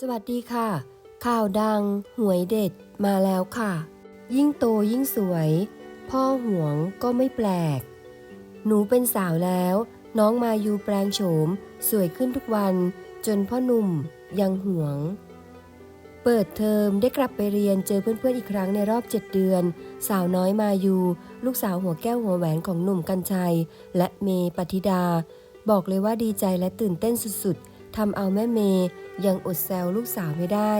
สวัสดีค่ะ ข่าวดัง หวยเด็ดมาแล้วค่ะ ยิ่งโตยิ่งสวย พ่อห่วงก็ไม่แปลก หนูเป็นสาวแล้ว น้องมายูแปลงโฉม สวยขึ้นทุกวัน จนพ่อหนุ่มยังห่วง เปิดเทอมได้กลับไปเรียนเจอเพื่อนๆอีกครั้งในรอบ 7 เดือน สาวน้อยมายู ลูกสาวหัวแก้วหัวแหวนของหนุ่มกัญชัย และเมปฏิดา บอกเลยว่าดีใจและตื่นเต้นสุดๆ ทำเอาแม่เมย์ยังอดแซวลูกสาวไม่ได้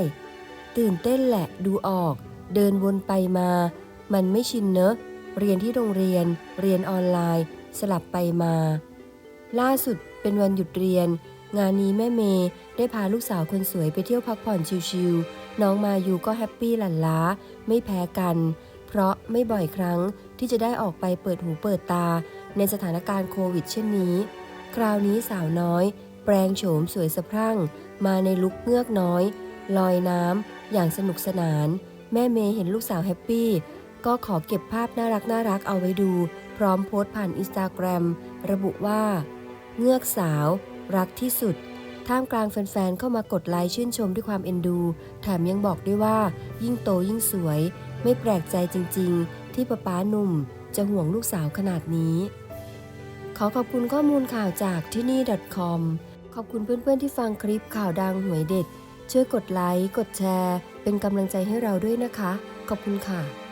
ตื่นเต้นแหละดูออก เดินวนไปมา มันไม่ชินเนอะ เรียนที่โรงเรียน เรียนออนไลน์ สลับไปมา ล่าสุดเป็นวันหยุดเรียน งานนี้แม่เมย์ได้พาลูกสาวคนสวยไปเที่ยวพักผ่อนชิลๆน้องมาอยู่ก็แฮปปี้หลั่นล้า ไม่แพ้กัน เพราะไม่บ่อยครั้งที่จะได้ออกไปเปิดหูเปิดตา ในสถานการณ์โควิดเช่นนี้ คราวนี้สาวน้อย แปลงโฉมสวยสะพรั่ง มาในลุคเงือกน้อย ลอยน้ำอย่างสนุกสนาน แม่เมย์เห็นลูกสาวแฮปปี้ ก็ขอเก็บภาพน่ารักน่ารักเอาไว้ดู พร้อมโพสต์ผ่านอินสตาแกรมระบุว่า เงือกสาว รักที่สุด ท่ามกลางแฟนๆ เข้ามากดไลค์ชื่นชมด้วยความเอ็นดู แถมยังบอกด้วยว่า ยิ่งโตยิ่งสวย ไม่แปลกใจจริง ๆ ที่ป้าป๊าหนุ่ม จะห่วงลูกสาวขนาดนี้ขอขอบคุณข้อมูลข่าวจากที่นี่ .com ขอบคุณเพื่อนๆที่ฟังคลิปข่าวดังหวยเด็ด ช่วยกดไลค์ กดแชร์ เป็นกำลังใจให้เราด้วยนะคะ ขอบคุณค่ะ